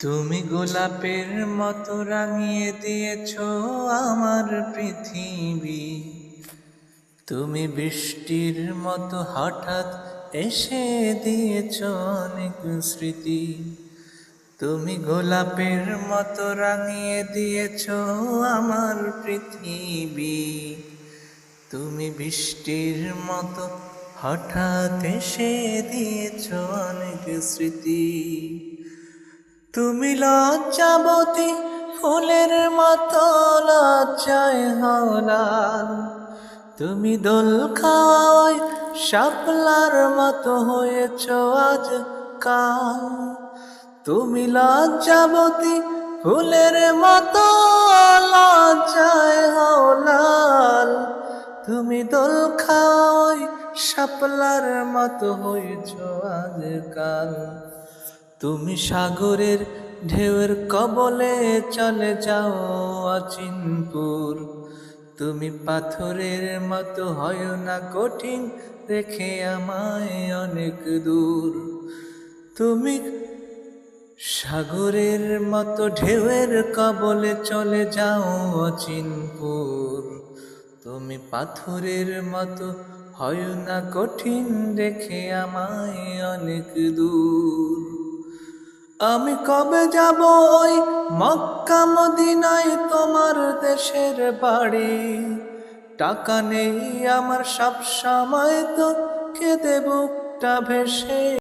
তুমি গোলাপের মতো রাঙিয়ে দিয়েছ আমার পৃথিবী। তুমি বৃষ্টির মতো হঠাৎ এসে দিয়েছ অনেক স্মৃতি। তুমি গোলাপের মতো রাঙিয়ে দিয়েছ আমার পৃথিবী। তুমি বৃষ্টির মতো হঠাৎ এসে দিয়েছ অনেক স্মৃতি। তুমি লজ্জাবতী ফুলের মতো লজ্জায় হলাল তুমি দোল খাওয়ায় শাপলার মতো হয়েছ আজ কাল। তুমি লজ্জাবতী ফুলের মতো লজ্জায় হলাল তুমি দোল খাওয়াই শাপলার মতো হয়েছ আজ কাল। তুমি সাগরের ঢেউয়ের কবলে চলে যাও অচিনপুর। তুমি পাথরের মতো হয় না কঠিন রেখে আমায় অনেক দূর। তুমি সাগরের মতো ঢেউয়ের কবলে চলে যাও অচিনপুর। তুমি পাথরের মতো হয় না কঠিন রেখে আমায় অনেক দূর। আমি কবে যাব ওই মক্কা মদিনায় তোমার দেশের বাড়ি? টাকা নেই আমার সব সময় তো, কেঁদে বুকটা ভেসে